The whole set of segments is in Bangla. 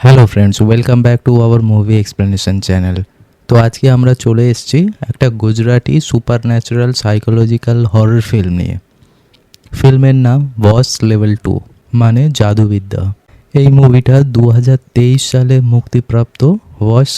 Hello friends welcome back to our movie explanation channel তো আজকে আমরা চলে এসেছি একটা Gujarati super natural psychological horror film নিয়ে। ফিল্মের নাম বস লেভেল টু মানে জাদুবিদ্যা। এই মুভিটা দু হাজার তেইশ সালে মুক্তিপ্রাপ্ত ওয়াশ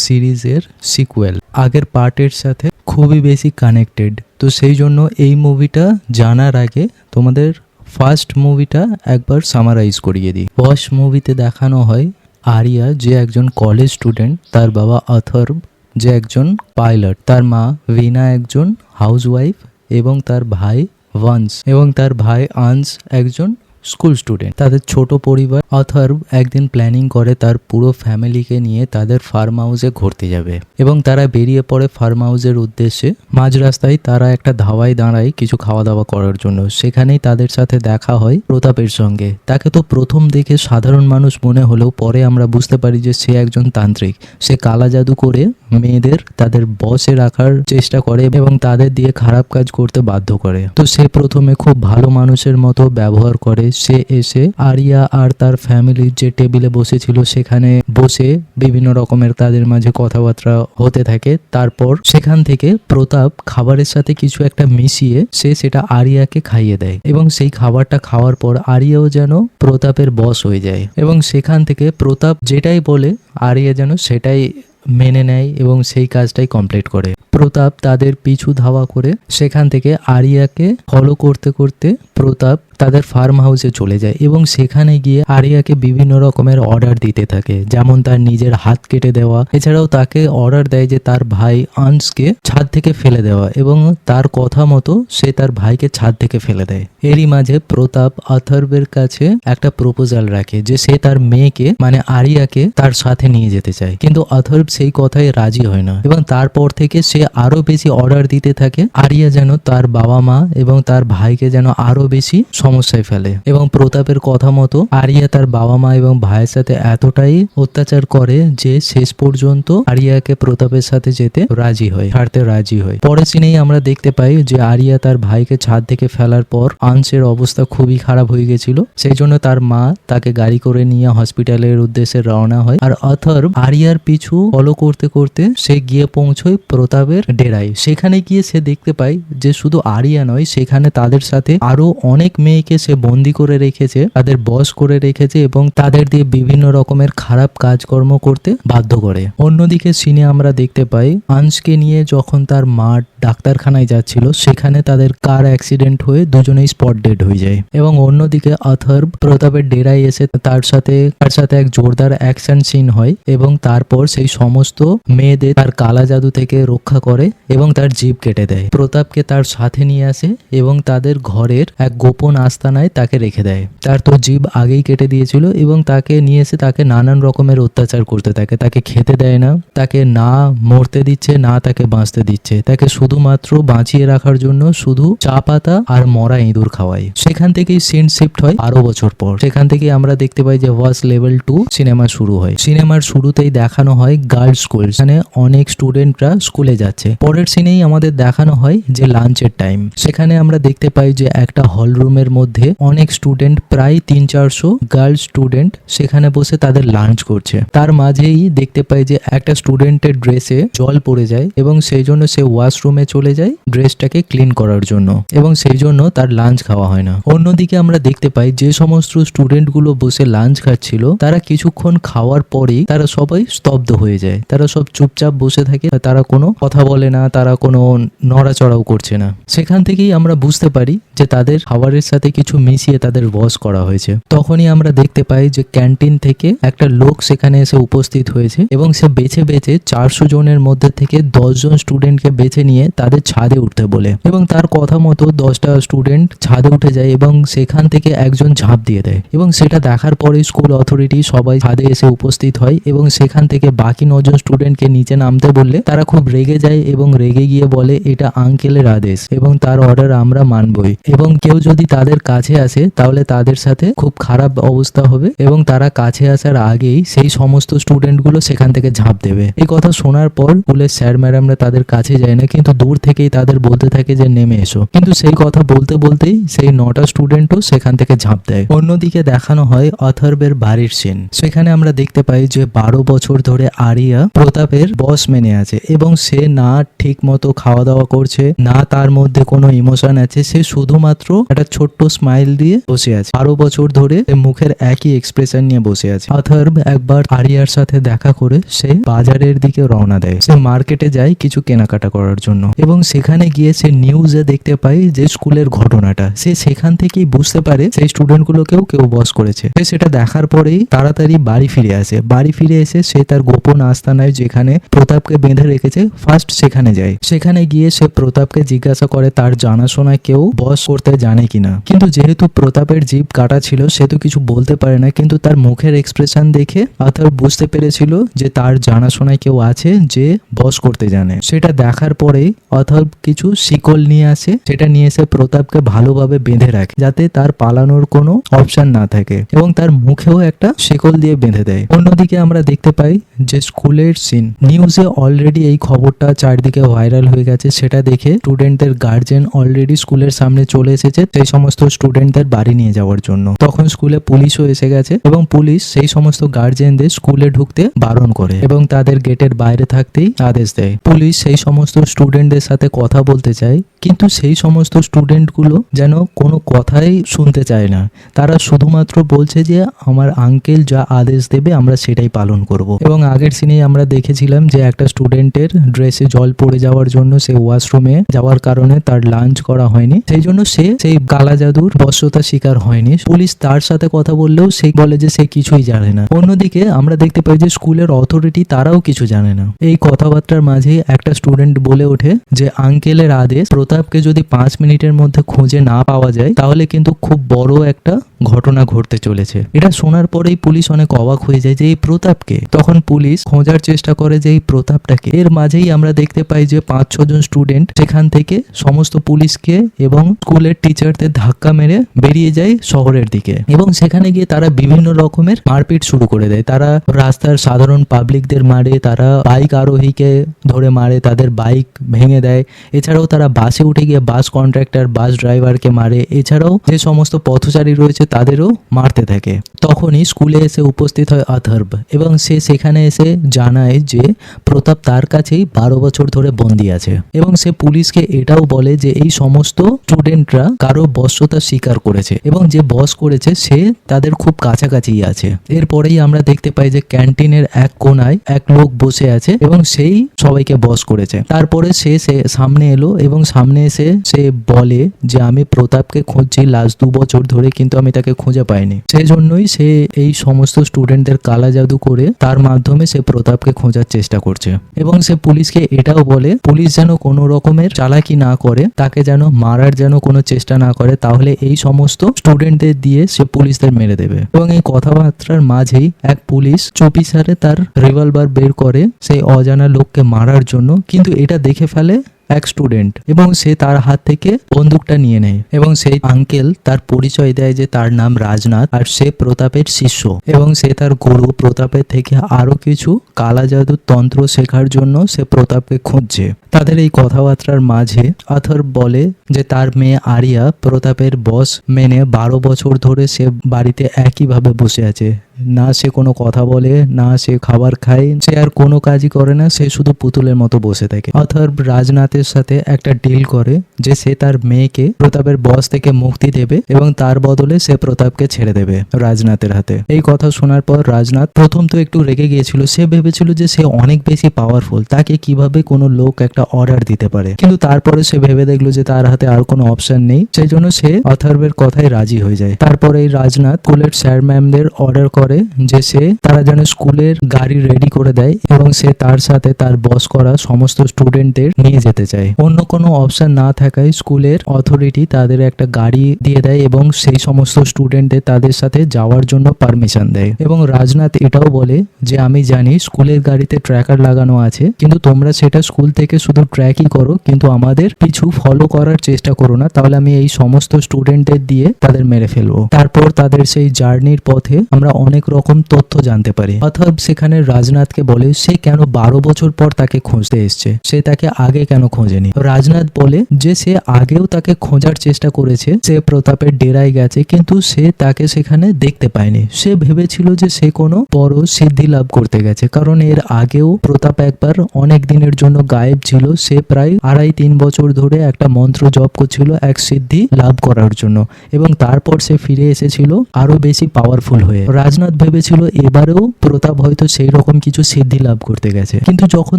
সিরিজের সিকুয়েল আগের পার্টের সাথে খুবই বেশি কানেক্টেড তো সেই জন্য এই মুভিটা জানার আগে তোমাদের ফার্স্ট মুভিটা একবার সামারাইজ করিয়ে দিই। ফার্স্ট মুভিতে দেখানো হয় আরিয়া, যে একজন কলেজ স্টুডেন্ট তার বাবা অথর্ব যে একজন পাইলট তার মা ভিনা একজন হাউসওয়াইফ এবং তার ভাই ওয়ান্স এবং তার ভাই আনস একজন স্কুল স্টুডেন্ট। তাদের ছোট পরিবার অথর্ব একদিন প্ল্যানিং করে তার পুরো ফ্যামিলিকে নিয়ে তাদের ফার্ম হাউসে ঘুরতে যাবে। এবং তারা বেরিয়ে পড়ে ফার্ম হাউসের উদ্দেশ্যে। মাঝ রাস্তায় তারা একটা ধাওয়ায় দাঁড়ায় কিছু খাওয়া দাওয়া করার জন্য। সেখানেই তাদের সাথে দেখা হয় প্রতাপের সঙ্গে। তাকে তো প্রথম দেখে সাধারণ মানুষ মনে হলেও পরে আমরা বুঝতে পারি যে সে একজন তান্ত্রিক। সে কালা জাদু করে মেয়েদের তাদের বসে রাখার চেষ্টা করে এবং তাদের দিয়ে খারাপ কাজ করতে বাধ্য করে। তো সে প্রথমে খুব ভালো মানুষের মতো ব্যবহার করে সে এসে আরিয়া আর তার ফ্যামিলির যে টেবিলে বসেছিল, সেখানে বসে বিভিন্ন রকমের তাদের মাঝে কথাবার্তা হতে থাকে। তারপর সেখান থেকে প্রতাপ খাবারের সাথে কিছু একটা মিশিয়ে সে সেটা আরিয়াকে খাইয়ে দেয় এবং সেই খাবারটা খাওয়ার পর আরিয়াও যেন প্রতাপের বস হয়ে যায় এবং সেখান থেকে প্রতাপ যেটাই বলে, আরিয়া যেন সেটাই মেনে নেয় এবং সেই কাজটাই কমপ্লিট করে। প্রতাপ তাদের পিছু ধাওয়া করে সেখান থেকে আরিয়াকে ফলো করতে করতে প্রতাপ তাদের ফার্ম হাউসে চলে যায় এবং সেখানে গিয়ে আরিয়াকে বিভিন্ন রকমের অর্ডার দিতে থাকে। যেমন তার নিজের হাত কেটে দেওয়া, এছাড়াও তাকে অর্ডার দেয় যে তার ভাই আনসকে ছাদ থেকে ফেলে দেওয়া এবং তার কথা মতো সে তার ভাইকে ছাদ থেকে ফেলে দেয়। এরই মাঝে প্রতাপ অথর্বের কাছে একটা প্রপোজাল রাখে যে সে তার মেয়েকে মানে আরিয়াকে তার সাথে নিয়ে যেতে চায়। কিন্তু অথর্ব সেই কথায় রাজি হয় না এবং তারপর থেকে সে আরও বেশি অর্ডার দিতে থাকে। আরিয়া যেন তার বাবা মা এবং তার ভাইকে যেন আরও বেশি সমস্যায় ফেলে। এবং প্রতাপের কথা মতো আরিয়া তার বাবা মা এবং ভাইয়ের সাথে এতটাই অত্যাচার করে যে শেষ পর্যন্ত আরিয়াকে প্রতাপের সাথে যেতে রাজি হয়, ছাড়তে রাজি হয়। পরে সিনেই আমরা দেখতে পাই যে আরিয়া তার ভাইকে ছাদ থেকে ফেলার পর আংশের অবস্থা খুবই খারাপ হয়ে গেছিল। সেই জন্য তার মা তাকে গাড়ি করে নিয়ে হসপিটালের উদ্দেশ্যে রওনা হয়। আর অথর আরিয়ার পিছু ফলো করতে করতে সে গিয়ে পৌঁছয় প্রতাপের ডেরায়। সেখানে গিয়ে সে দেখতে পায় যে শুধু আরিয়া নয়, সেখানে তাদের সাথে আরও অনেক মেয়েকে সে বন্দি করে রেখেছে, তাদের বস করে রেখেছে এবং তাদের দিয়ে বিভিন্ন রকমের খারাপ কাজকর্ম করতে বাধ্য করে। অন্যদিকে সিনে আমরা দেখতে পাই আংশকে নিয়ে যখন তার মা ডাক্তারখানায় যাচ্ছিল, সেখানে তাদের কার অ্যাক্সিডেন্ট হয়ে দুজনেই স্পট ডেড হয়ে যায়। এবং অন্যদিকে অথর্ব প্রতাপের ডেরায় এসে তার সাথে তার সাথে এক জোরদার অ্যাকশন সিন হয় এবং তারপর সেই সমস্ত মেয়েদের তার কালা জাদু থেকে রক্ষা করে এবং তার জীব কেটে দেয়। প্রতাপকে তার সাথে নিয়ে আসে এবং তাদের ঘরের এক গোপন আস্তানায় তাকে রেখে দেয়। তার তো জীব আগেই কেটে দিয়েছিল এবং তাকে নিয়ে এসে তাকে নানান রকমের অত্যাচার করতে থাকে। তাকে খেতে দেয় না, তাকে না মরতে দিচ্ছে, না তাকে বাঁচতে দিচ্ছে। তাকে শুধুমাত্র বাঁচিয়ে রাখার জন্য শুধু চা পাতা আর মরা ইঁদুর খাওয়ায়। সেখান থেকেই সিন শিফট হয় আরও বছর পর। সেখান থেকে আমরা দেখতে পাই যে ওয়াস লেভেল টু সিনেমা শুরু হয়। সিনেমার শুরুতেই দেখানো হয় গার্লস স্কুল মানে অনেক স্টুডেন্টরা স্কুলে যাচ্ছে। পরের সিনেই আমাদের দেখানো হয় যে লাঞ্চের টাইম সেখানে আমরা দেখতে পাই যে একটা হল রুমের মধ্যে অনেক স্টুডেন্ট প্রায় তিন চারশো গার্লস স্টুডেন্ট সেখানে বসে তাদের লাঞ্চ করছে। তার মাঝেই দেখতে পাই যে একটা স্টুডেন্টের ড্রেসে জল পড়ে যায় এবং সেই জন্য সে ওয়াশরুমে চলে যায় ড্রেসটাকে ক্লিন করার জন্য এবং সেই জন্য তার লাঞ্চ খাওয়া হয় না। অন্যদিকে আমরা দেখতে পাই যে সমস্ত স্টুডেন্টগুলো বসে লাঞ্চ খাচ্ছিল, তারা কিছুক্ষণ খাওয়ার পরেই তারা সবাই স্তব্ধ হয়ে যায়। তারা সব চুপচাপ বসে থাকে, তারা কোনো কথা বলে না, তারা কোনো নড়াচড়াও করছে না। সেখান থেকেই আমরা বুঝতে পারি যে তাদের খাবারের সাথে কিছু মিশিয়ে তাদের বস করা হয়েছে। তখনই আমরা দেখতে পাই যে ক্যান্টিন থেকে একটা লোক সেখানে এসে উপস্থিত হয়েছে এবং সে বেছে বেছে চারশো জনের মধ্যে থেকে দশজন স্টুডেন্টকে বেছে নিয়ে তাদের ছাদে উঠতে বলে এবং তার কথা মতো দশটা স্টুডেন্ট ছাদে উঠে যায় এবং সেখান থেকে একজন ঝাঁপ দিয়ে দেয় এবং সেটা দেখার পরে স্কুল অথরিটি সবাই ছাদে এসে উপস্থিত হয় এবং সেখান থেকে বাকি নজন স্টুডেন্টকে নিচে নামতে বললে তারা খুব রেগে যায় এবং রেগে গিয়ে বলে, এটা আঙ্কেলের আদেশ এবং তার অর্ডার আমরা মানবই এবং কেউ যদি তাদের তাদের কাছে আসে, তাহলে তাদের সাথে খুব খারাপ অবস্থা হবে এবং তারা কাছে আসার আগেই সেই সমস্ত স্টুডেন্টগুলো সেখান থেকে ঝাঁপ দেবে। এই কথা শোনার পর স্কুলের স্যার ম্যাডামরা তাদের কাছে যায় না, কিন্তু দূর থেকেই তাদের বলতে থাকে যে, নেমে এসো। কিন্তু সেই কথা বলতে বলতেই সেই নটা স্টুডেন্টও সেখান থেকে ঝাঁপ দেয়। অন্যদিকে দেখানো হয় অথর্বের বাড়ির সিন সেখানে আমরা দেখতে পাই যে, বারো বছর ধরে আরিয়া প্রতাপের বস মেনে আছে এবং সে না ঠিক মতো খাওয়া দাওয়া করছে, না তার মধ্যে কোনো ইমোশন আছে, সে শুধুমাত্র একটা ছোট্ট স্মাইল দিয়ে বসে আছে। বারো বছর ধরে মুখের একই এক্সপ্রেশন নিয়ে বসে আছে। অথর্ব একবার আরিয়ার সাথে দেখা করে সে বাজারের দিকে রওনা দেয়। সে মার্কেটে যায় কিছু কেনাকাটা করার জন্য এবং সেখানে গিয়ে সে নিউজে দেখতে পায় যে স্কুলের ঘটনাটা। সে সেখান থেকেই বুঝতে পারে সেই স্টুডেন্ট গুলোকেও কেউ বস করেছে। সে সেটা দেখার পরেই তাড়াতাড়ি বাড়ি ফিরে আসে। বাড়ি ফিরে এসে সে তার গোপন আস্তানায় যেখানে প্রতাপকে বেঁধে রেখেছে ফার্স্ট সেখানে যায়। সেখানে গিয়ে সে প্রতাপকে জিজ্ঞাসা করে তার জানাশোনায় কেউ বস করতে জানে কিনা। কিন্তু যেহেতু প্রতাপের জিভ কাটা ছিল, সে তো কিছু বলতে পারে না। কিন্তু তার মুখের এক্সপ্রেশন দেখে অথর বুঝতে পেরেছিল যে তার জানাশোনায় কেউ আছে যে বস করতে জানে। সেটা দেখার পরেই অথর কিছু শিকল নিয়ে আসে। সেটা নিয়ে এসে প্রতাপকে ভালোভাবে বেঁধে রাখে, যাতে তার পালানোর কোনো অপশন না থাকে এবং তার মুখেও একটা শিকল দিয়ে বেঁধে দেয়। অন্যদিকে আমরা দেখতে পাই যে স্কুলের সিন নিউজে অলরেডি এই খবরটা চারদিকে ভাইরাল হয়ে গেছে। সেটা দেখে স্টুডেন্টদের গার্জেন অলরেডি স্কুলের সামনে চলে এসেছে। সেই সমস্ত স্টুডেন্টদের বাড়ি নিয়ে যাওয়ার জন্য। তখন স্কুলে পুলিশও এসে গেছে এবং পুলিশ সেই সমস্ত গার্জেনদের স্কুলে ঢুকতে বারণ করে এবং তাদের গেটের বাইরে থাকতেই আদেশ দেয়। পুলিশ সেই সমস্ত স্টুডেন্টদের সাথে কথা বলতে চায়, কিন্তু সেই সমস্ত স্টুডেন্টগুলো যেন কোনো কথাই শুনতে চায় না। তারা শুধুমাত্র বলছে যে, আমার আঙ্কেল যা আদেশ দেবে, আমরা সেটাই পালন করব। এবং আগের সিনেই আমরা দেখেছিলাম যে, একটা স্টুডেন্টের ড্রেসে জল পড়ে যাওয়ার জন্য সে ওয়াশরুমে যাওয়ার কারণে তার লাঞ্চ করা হয়নি। সেই জন্য সে সেই কালা জাদুর বশ্যতা শিকার হয়নি। পুলিশ তার সাথে কথা বললেও সে বলে যে সে কিছুই জানে না। অন্যদিকে আমরা দেখতে পাই যে স্কুলের অথরিটি তারাও কিছু জানে না। এই কথাবার্তার মাঝে একটা স্টুডেন্ট বলে ওঠে যে আঙ্কেলের আদেশ প্রতাপকে যদি পাঁচ মিনিটের মধ্যে খুঁজে না পাওয়া যায়, তাহলে কিন্তু খুব বড় একটা ঘটনা ঘটতে চলেছে। এটা শোনার পরেই পুলিশ অনেক অবাক হয়ে যায় যে এই প্রতাপকে। তখন পুলিশ খোঁজার চেষ্টা করে যে এই প্রতাপটাকে। এর মাঝেই আমরা দেখতে পাই যে পাঁচ ছজন স্টুডেন্ট সেখান থেকে সমস্ত পুলিশকে এবং স্কুলের টিচারদের ধাক্কা মেরে বেরিয়ে যায় শহরের দিকে। এবং সেখানে গিয়ে তারা বিভিন্ন রকমের মারপিট শুরু করে দেয়। তারা রাস্তার সাধারণ পাবলিকদের মারে, তারা বাইক আরোহীকে ধরে মারে, তাদের বাইক ভেঙে দেয়। এছাড়াও তারা বাসে উঠে গিয়ে বাস কন্ট্রাক্টর বাস ড্রাইভারকে মারে। এছাড়াও যে সমস্ত পথচারী রয়েছে তাদেরও মারতে থাকে। তখনই স্কুলে এসে উপস্থিত হয় অথর্ব এবং সে সেখানে এসে জানায় যে প্রতাপ তার কাছেই বারো বছর ধরে বন্দি আছে এবং সে পুলিশকে এটাও বলে যে এই সমস্ত স্টুডেন্টরা কারও বশ্যতা স্বীকার করেছে এবং যে বস করেছে সে তাদের খুব কাছাকাছি আছে। এরপরেই আমরা দেখতে পাই যে ক্যান্টিনের এক কোনায় এক লোক বসে আছে এবং সেই সবাইকে বস করেছে। তারপরে সে সে সামনে এলো এবং সামনে এসে সে বলে যে, আমি প্রতাপকে খুঁজছি, লাস্ট দু বছর ধরে কিন্তু আমি তাকে খুঁজে পায়নি। সেই জন্যই সে এই সমস্ত স্টুডেন্টদের কালা জাদু করে তার মাধ্যমে সে প্রতাপকে খোঁজার চেষ্টা করছে। এবং সে পুলিশকে এটাও বলে, পুলিশ যেন কোনো রকমের চালাকি না করে, তাকে যেন মারার যেন কোনো চেষ্টা না করে, তাহলে এই সমস্ত স্টুডেন্টদের দিয়ে সে পুলিশদের মেরে দেবে। এবং এই কথাবার্তার মাঝেই এক পুলিশ চুপিসারে তার রিভলভার বের করে সেই অজানা লোককে মারার জন্য, কিন্তু এটা দেখে ফেলে এক স্টুডেন্ট এবং সে তার হাত থেকে বন্দুকটা নিয়ে নেয় এবং সেই আঙ্কেল তার পরিচয় দেয় যে তার নাম রাজনাথ আর সে প্রতাপের শিষ্য এবং সে তার গুরু প্রতাপের থেকে আরও কিছু কালা জাদুর তন্ত্র শেখার জন্য সে প্রতাপকে খুঁজছে। তাদের এই কথাবার্তার মাঝে আথর বলে যে তার মেয়ে আরিয়া প্রতাপের বস মেনে বারো বছর ধরে সে বাড়িতে একইভাবে বসে আছে। না সে কোনো কথা বলে, না সে খাবার খায়, সে আর কোনো কাজই করে না, সে শুধু পুতুলের মতো বসে থাকে। অথর্ব রাজনাথের সাথে একটা ডিল করে যে সে তার মেয়েকে প্রতাপের বস থেকে মুক্তি দেবে এবং তার বদলে সে প্রতাপকে ছেড়ে দেবে রাজনাথের হাতে। এই কথা শোনার পর রাজনাথ প্রথম তো একটু রেগে গিয়েছিল। সে ভেবেছিল যে সে অনেক বেশি পাওয়ারফুল তাকে কীভাবে কোনো লোক একটা অর্ডার দিতে পারে। কিন্তু তারপরে সে ভেবে দেখল যে তার হাতে আর কোনো অপশন নেই। সেই জন্য সে অথর্বের কথায় রাজি হয়ে যায়। তারপরে এই রাজনাথ স্কুলের স্যার ম্যামদের অর্ডার করে যে সে তারা যেন স্কুলের গাড়ি রেডি করে দেয় এবং সে তার সাথে তার বস করা সমস্ত স্টুডেন্টদের নিয়ে যেতে চায়। অন্য কোনো অপশন না থাকায় স্কুলের অথরিটি তাদের একটা গাড়ি দিয়ে দেয় এবং সেই সমস্ত স্টুডেন্টদের তাদের সাথে যাওয়ার জন্য পারমিশন দেয়। এবং রাজনাথ এটাও বলে যে, আমি জানি স্কুলের গাড়িতে ট্র্যাকার লাগানো আছে, কিন্তু তোমরা সেটা স্কুল থেকে শুধু ট্র্যাকই করো, কিন্তু আমাদের কিছু ফলো করার চেষ্টা করো না। তাহলে আমি এই সমস্ত স্টুডেন্টদের দিয়ে তাদের মেরে ফেলব। তারপর তাদের সেই জার্নির পথে আমরা অনেক রকম তথ্য জানতে পারি। অথব সেখানে রাজনাথকে বলে, সে কেন বারো বছর পর তাকে খুঁজতে এসছে? সে তাকে আগে কেন খোঁজেনি? রাজনাথ বলে যে, সে আগেও তাকে খোঁজার চেষ্টা করেছে। সে প্রতাপের ডেরায় গেছে, কিন্তু সে তাকে সেখানে দেখতে পায়নি। সে ভেবেছিল যে, সে কোনো বড় সিদ্ধি লাভ করতে গেছে। কারণ এর আগেও প্রতাপ একবার অনেক দিনের জন্য গায়েব ছিল। সে প্রায় আড়াই তিন বছর ধরে একটা মন্ত্র জপ করছিল এক সিদ্ধি লাভ করার জন্য এবং তারপর সে ফিরে এসেছিল আরও বেশি পাওয়ারফুল হয়ে। রাজনাথ ভেবেছিল এবারেও প্রতাপ হয়তো সেই রকম কিছু সিদ্ধি লাভ করতে গেছে। কিন্তু যখন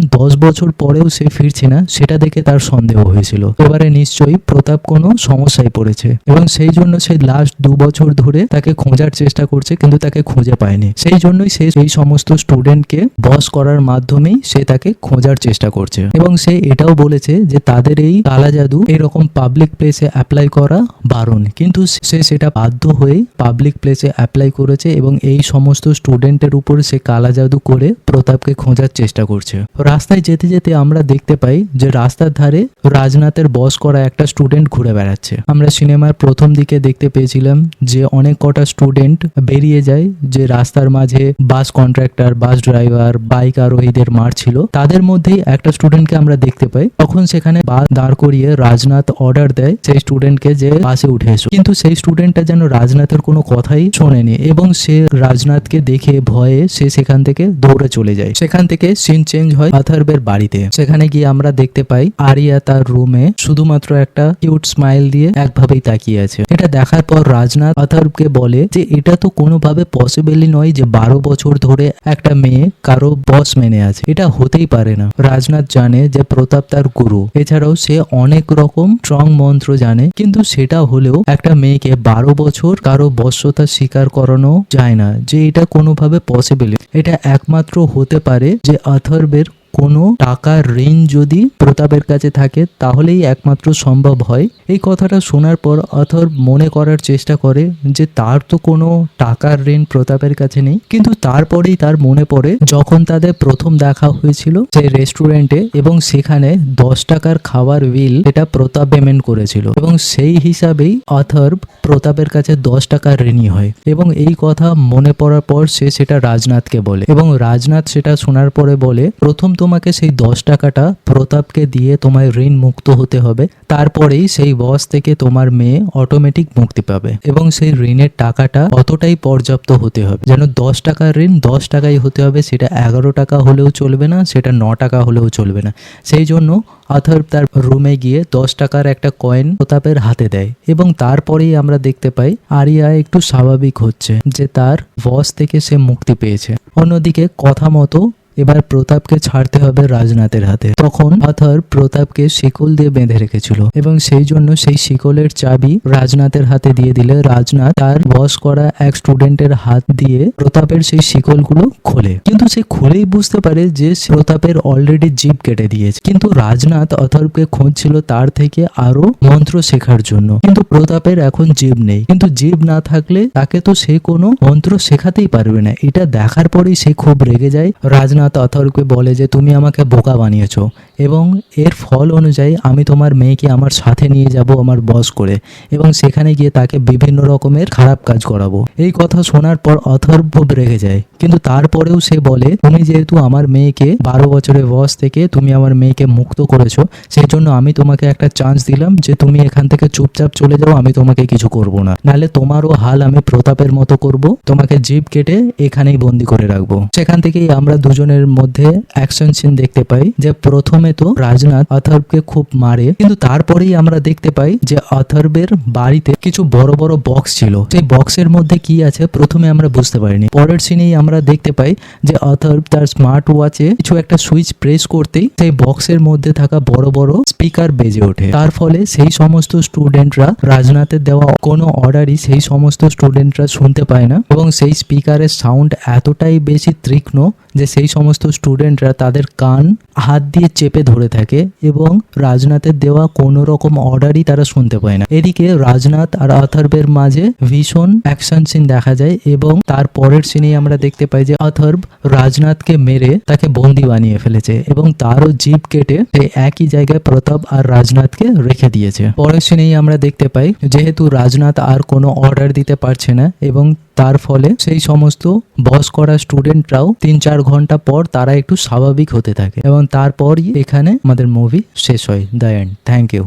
দশ বছর পরেও সে ফিরছে না, সেটা দেখে তার সন্দেহ হয়েছিল। এবারে নিশ্চয়ই প্রতাপ কোনো সমস্যায় পড়েছে এবং সেই জন্য সে লাস্ট দু বছর ধরে তাকে খোঁজার চেষ্টা করছে কিন্তু তাকে খুঁজে পায়নি। সেই জন্যই সে সেই সমস্ত স্টুডেন্টকে বস করার মাধ্যমেই সে তাকে খোঁজার চেষ্টা করছে। এবং সে এটাও বলেছে যে তাদের এই কালা জাদু এরকম পাবলিক প্লেসে অ্যাপ্লাই করা বারণ কিন্তু সে সেটা বাধ্য হয়ে পাবলিক প্লেসে অ্যাপ্লাই করেছে এবং এই সমস্ত স্টুডেন্টের উপর সে কালা জাদু করে প্রতাপকে খোঁজার চেষ্টা করছে। রাস্তায় যেতে যেতে আমরা দেখতে পাই যে রাস্তার ধারে রাজনাথের বস করা একটা স্টুডেন্ট ঘুরে বেড়াচ্ছে। আমরা সিনেমার প্রথম দিকে দেখতে পেয়েছিলাম যে অনেক কটা স্টুডেন্ট বেরিয়ে যায় যে রাস্তার মাঝে bus contractor bus driver bike আরোহীদের মারছিল। তাদের মধ্যেই একটা স্টুডেন্টকে আমরা দেখতে পাই, তখন সেখানে বাস দাঁড় করিয়ে রাজনাথ অর্ডার দেয় সেই স্টুডেন্টকে যে বাসে উঠে এসো। কিন্তু সেই স্টুডেন্টটা যেন রাজনাথের কোনো কথাই শোনেনি এবং সে রাজনাথকে দেখে ভয়ে সে সেখান থেকে দৌড়ে চলে যায়। সেখান থেকে সিন চেঞ্জ হয় পাথারবের বাড়িতে। সেখানে গিয়ে আমরা দেখতে পাই আরিয়া তার রুমে শুধুমাত্র একটা কিউট স্মাইল দিয়ে একভাবেই তাকিয়ে আছে। এটা দেখার পর রাজনাথ পাথারকে বলে যে, এটা তো কোনোভাবে পসিবলই নয় যে বারো বছর ধরে একটা মেয়ে কারও বস মেনে আছে। এটা হতেই পারে না। রাজনাথ জানে যে প্রতাপ তার গুরু। এছাড়াও সে অনেক রকম স্ট্রং মন্ত্র জানে, কিন্তু সেটা হলেও একটা মেয়েকে বারো বছর কারও বশ্যতা স্বীকার করানো যায় না, যে এটা কোনোভাবে পসিবিলিটি এটা একমাত্র হতে পারে যে অথর্বের কোনো টাকার ঋণ যদি প্রতাপের কাছে থাকে, তাহলেই একমাত্র সম্ভব হয়। এই কথাটা শোনার পর অথর মনে করার চেষ্টা করে যে তার তো কোনো টাকার ঋণ প্রতাপের কাছে নেই। কিন্তু তারপরেই তার মনে পড়ে, যখন তাদের প্রথম দেখা হয়েছিল সেই রেস্টুরেন্টে এবং সেখানে দশ টাকার খাবার বিল এটা প্রতাপ পেমেন্ট করেছিল। এবং সেই হিসাবেই অথর প্রতাপের কাছে দশ টাকার ঋণী হয়। এবং এই কথা মনে পড়ার পর সে সেটা রাজনাথকে বলে। এবং রাজনাথ সেটা শোনার পরে বলে, প্রথম তোমাকে সেই দশ টাকাটা প্রতাপকে দিয়ে তোমায় ঋণ মুক্ত হতে হবে। তারপরেই সেই বস থেকে তোমার মেয়ে অটোমেটিক মুক্তি পাবে এবং সেই ঋণের টাকাটা অতটাই পর্যাপ্ত হতে হবে। যেন দশ টাকার ঋণ দশ টাকাই হতে হবে, সেটা এগারো টাকা হলেও চলবে না, সেটা ন টাকা হলেও চলবে না। সেই জন্য অথর তার রুমে গিয়ে দশ টাকার একটা কয়েন প্রতাপের হাতে দেয় এবং তারপরেই আমরা দেখতে পাই আরিয়া একটু স্বাভাবিক হচ্ছে যে তার বস থেকে সে মুক্তি পেয়েছে। অন্যদিকে কথা মতো এবার প্রতাপকে ছাড়তে হবে রাজনাথের হাতে। তখন অথর প্রতাপকে শিকল দিয়ে বেঁধে রেখেছিল এবং সেই জন্য সেই শিকলের চাবি রাজনাথের হাতে দিয়ে দিলে রাজনাথ তার বস করা এক স্টুডেন্টের হাত দিয়ে প্রতাপের সেই শিকলগুলো খোলে। কিন্তু সে খুলেই বুঝতে পারে যে প্রতাপের অলরেডি জিপ কেটে দিয়েছে। কিন্তু রাজনাথ অথর্বকে খুঁজছিল তার থেকে আরও মন্ত্র শেখার জন্য। কিন্তু প্রতাপের এখন জিভ নেই। কিন্তু জিভ না থাকলে তাকে তো সে কোনো মন্ত্র শেখাতেই পারবে না। এটা দেখার পরেই সে খুব রেগে যায়। রাজনাথ অথর্বকে বলে যে তুমি আমাকে বোকা বানিয়েছো। এবং এর ফল অনুযায়ী আমি তোমার মেয়েকে আমার সাথে নিয়ে যাব আমার বস করে এবং সেখানে গিয়ে তাকে বিভিন্ন রকমের খারাপ কাজ করাবো। এই কথা শোনার পর অথর্ব রেগে যায়। কিন্তু তারপরেও সে বলে, তুমি যেহেতু আমার মেয়েকে বারো বছরের বয়স থেকে তুমি আমার মেয়েকে মুক্ত করেছ সেই জন্য আমি তোমাকে একটা চান্স দিলাম যে তুমি এখান থেকে চুপচাপ চলে যাও, আমি তোমাকে কিছু করব না। নাহলে তোমারও হাল আমি প্রতাপের মতো করব, তোমাকে জিপ কেটে এখানেই বন্দি করে রাখব। সেখান থেকেই আমরা দুজনের মধ্যে অ্যাকশন সিন দেখতে পাই, যে প্রথমে তো রাজনাথ অথর্বকে খুব মারে, কিন্তু তারপরেই আমরা দেখতে পাই যে অথর্বের বাড়িতে কিছু বড় বড় বক্স ছিল। সেই বক্সের মধ্যে কি আছে প্রথমে আমরা বুঝতে পারিনি। পরের সিনেই আমরা দেখতে পাই যে অথর্ব তার স্মার্ট ওয়াচে কিছু একটা সুইচ প্রেস করতেই সেই বক্সের মধ্যে থাকা বড় বড় স্পিকার বেজে ওঠে। তার ফলে সেই সমস্ত স্টুডেন্টরা রাজনাথের দেওয়া কোনো অর্ডারই সেই সমস্ত স্টুডেন্টরা শুনতে পায় না, এবং সেই স্পিকারের সাউন্ড এতটাই বেশি তীক্ষ্ণ যে সেই সমস্ত স্টুডেন্টরা তাদের কান হাত দিয়ে চেপে ধরে থাকে এবং রাজনাথের দেওয়া কোনো রকম অর্ডারই তারা শুনতে পায় না। এদিকে রাজনাথ আর অথর্বের মাঝে ভীষণ অ্যাকশন সিন দেখা যায় এবং তার পরের সিনেই আমরা দেখতে পাই যে অথর্ব রাজনাথকে মেরে তাকে বন্দি বানিয়ে ফেলেছে এবং তারও জিপ কেটে সে একই জায়গায় প্রতাপ আর রাজনাথকে রেখে দিয়েছে। পরের সিনেই আমরা দেখতে পাই যেহেতু রাজনাথ আর কোনো অর্ডার দিতে পারছে না এবং তার ফলে সেই সমস্ত বস করা স্টুডেন্টরাও তিন চার ঘণ্টা পর তারা একটু স্বাভাবিক হতে থাকে। এবং তারপরই এখানে আমাদের মুভি শেষ হয়। The end thank you